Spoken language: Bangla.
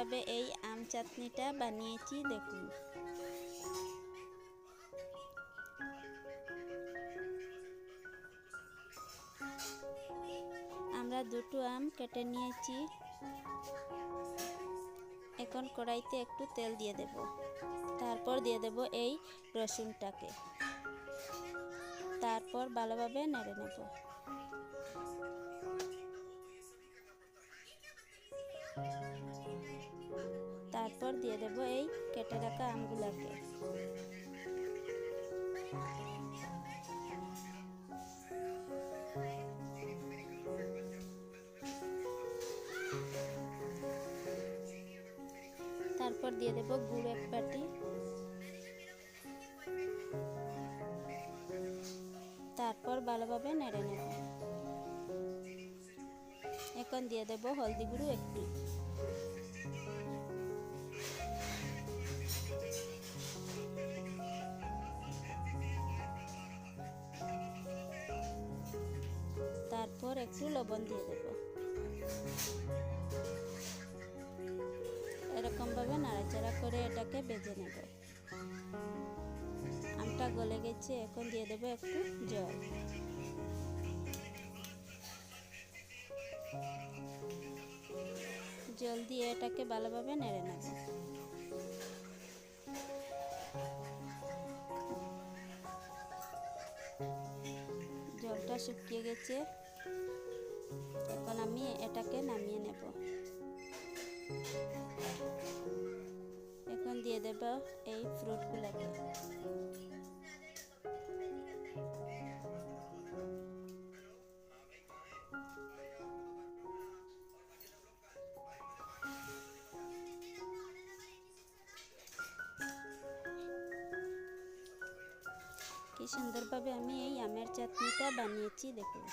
কীভাবে এই আম চাটনিটা বানিয়েছি দেখুন। আমরা দুটো আম কেটে নিয়েছি। এখন কড়াইতে একটু তেল দিয়ে দেব। তারপর দিয়ে দেব এই রসুনটাকে। তারপর ভালোভাবে নেড়ে নেব। তারপর দিয়ে দেব এই কেটে রাখা আমগুলোকে। তারপর দিয়ে দেব গুড় এক বাটি। তারপর ভালোভাবে নেড়ে নেব। এখন দিয়ে দেব হলদি গুঁড়ো একটু। তারপর একটু লবণ দিয়ে দেব। এরকমভাবে নাড়াচাড়া করে এটাকে বেজে নেব। আমটা গলে গেছে, এখন দিয়ে দেবো একটু জল। জল দিয়ে এটাকে ভালোভাবে নেড়ে নেব। জলটা শুকিয়ে গেছে। এখন আমি এটাকে নামিয়ে নেব। এখন দিয়ে দেব এই ফ্রুটগুলোকে। কি সুন্দরভাবে আমি এই আমের বানিয়েছি দেখুন।